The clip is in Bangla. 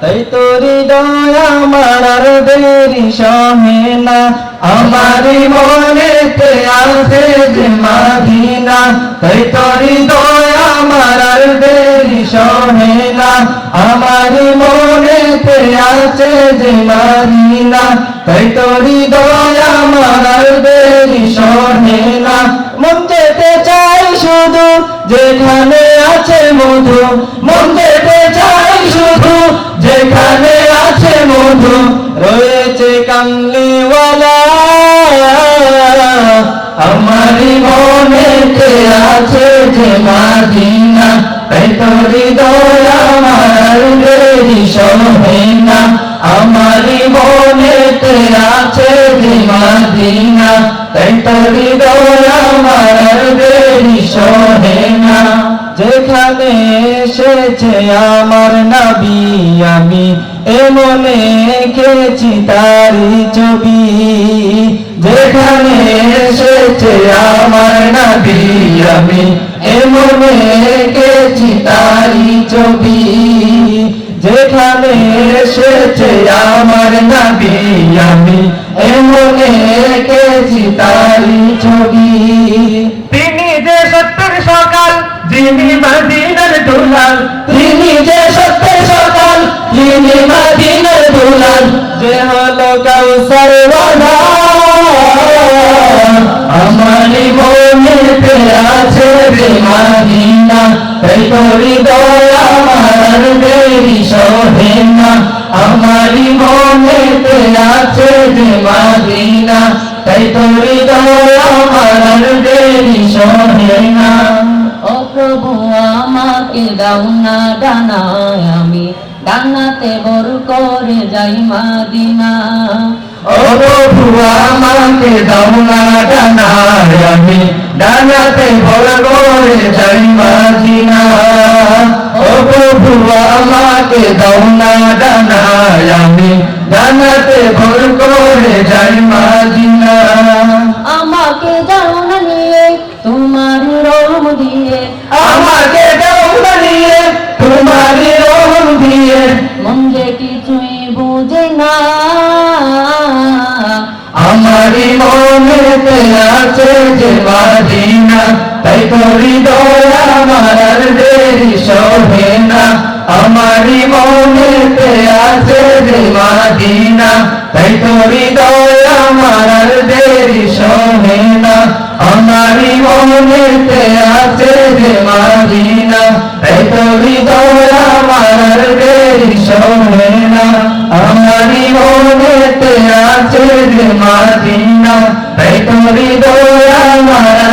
তাই তোরি দয়া আমার আর দেরি সহে না। আমারি মনেতে আছে যে মাদিনা তাই তোরি দয়া আমার আর দেরি সহে আমারি মনেতে আছে যে মাদিনা তাই তোরি দয়া আমার আর দেরি সহে না। মন যেতে চাই শুধু যেখানে আছে মধু। মন যেখানে আছে মধু, রয়েছে কামলিওয়ালা। আমারি মনেতে আছে যে মাদিনা তাই দয়া না। আমারি আছে যে মাদিনা তাই তোরি দয়া আমার দেরি সহে না। যেখানে এসেছে আমার নবী, আমি এমনে এঁকেছি তারি ছবি। যেখানে এসেছে আমার নবী, আমি এমনে এঁকেছি তারি ছবি। যেখানে এসেছে আমার নবী, আমি এমনে এঁকেছি তারি ছবি। তিনি যে সত্যের সকাল যিনি মদিনার দুলাল। তিনি যে সত্যের সকাল তিনি মদিনার দুলাল। যে হলো কাউসার ওয়ালা আমার মনেতে আছে যে মাদিনা তাই তোরি দয়া আমার দেরি সহে না আমার মনেতে আছে যে মাদিনা তাই তোরি দয়া আমার দেরি সহে আমাকে দাও না ডানায় আমি ডানাতে বড় করে যাই মাদিনা। ও প্রভু আমাকে দাও না ডানায় আমি ডানাতে করে যাই মাদিনা। ও প্রভু আমাকে দাও না ডানায় আমি ডানাতে করে যাই মাদিনা। আমাকে দাও না নিয়ে তোমার রোম দিয়ে। আমাকে দাও না নিয়ে তোমারি রহম দিয়ে। মন যে কিছুই বুঝে না আমারি মনেতে আছে যে মাদিনা তাই তোরি দয়া আমার দেরি সহে না। আমারি মনেতে আছে যে মাদিনা তাই তোরি দয়া আমার দেরি সহে না। আমারি মনেতে আছে যে মাদিনা না এত হৃদয় আমার রে শোনে না। আমারি মনেতে আছে রে মাদিনা এত হৃদয় আমার